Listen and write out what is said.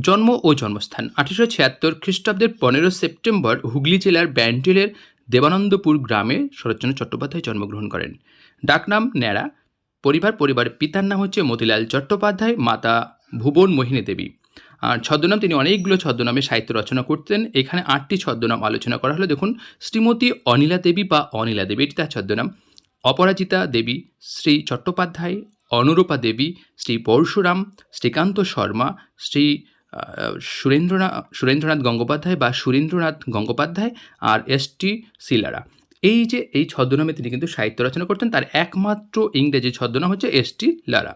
জন্ম ও জন্মস্থান। আঠেরোশো ছিয়াত্তর খ্রিস্টাব্দের পনেরো সেপ্টেম্বর হুগলি জেলার ব্যান্ডেলের দেবানন্দপুর গ্রামে শরৎচন্দ্র চট্টোপাধ্যায় জন্মগ্রহণ করেন। ডাকনাম ন্যাড়া। পরিবার পরিবারের পিতার নাম হচ্ছে মতিলাল চট্টোপাধ্যায়, মাতা ভুবন মোহিনী দেবী। আর ছদ্মনাম তিনি অনেকগুলো ছদ্মনামে সাহিত্য রচনা করতেন। এখানে আটটি ছদ্মনাম আলোচনা করা হলো। দেখুন, শ্রীমতী অনিলা দেবী বা অনিলা দেবী, এটি তার ছদ্মনাম। অপরাজিতা দেবী, শ্রী চট্টোপাধ্যায়, অনুরূপা দেবী, শ্রী পরশুরাম, শ্রীকান্ত শর্মা, শ্রী সুরেন্দ্রনাথ সুরেন্দ্রনাথ গঙ্গোপাধ্যায় বা সুরেন্দ্রনাথ গঙ্গোপাধ্যায় আর এস টি সিলারা। এই যে, এই ছদ্মনামে তিনি কিন্তু সাহিত্য রচনা করতেন, তার একমাত্র ইংরেজি ছদ্মনাম হচ্ছে এস টি লারা।